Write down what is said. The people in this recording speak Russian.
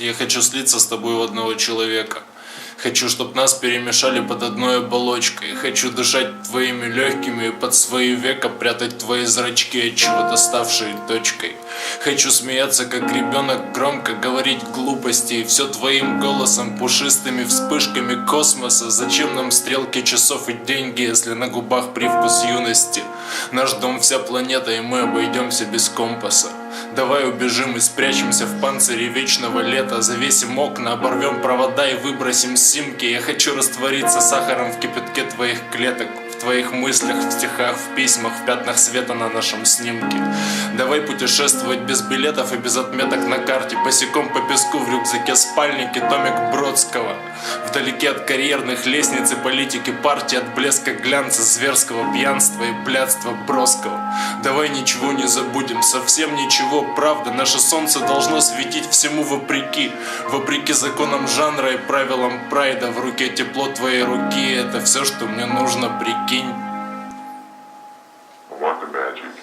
Я хочу слиться с тобой в одного человека. Хочу, чтоб нас перемешали под одной оболочкой. Хочу дышать твоими легкими и под свои века прятать твои зрачки от чего-то ставшие точкой. Хочу смеяться, как ребенок, громко говорить глупости все твоим голосом, пушистыми вспышками космоса. Зачем нам стрелки часов и деньги, если на губах привкус юности? Наш дом вся планета, и мы обойдемся без компаса. Давай убежим и спрячемся в панцире вечного лета Завесим окна, оборвем провода и выбросим симки Я хочу раствориться сахаром в кипятке твоих клеток В твоих мыслях, в стихах, в письмах, в пятнах света на нашем снимке. Давай путешествовать без билетов и без отметок на карте Босиком по песку в рюкзаке спальники, томик Бродского. Вдалеке от карьерных лестниц и политики партии От блеска глянца, зверского пьянства и блядства броского Давай ничего не забудем, совсем ничего, правда Наше солнце должно светить всему вопреки. Вопреки законам жанра и правилам прайда В руке тепло твоей руки, это все, что мне нужно, прикинь I want the magic.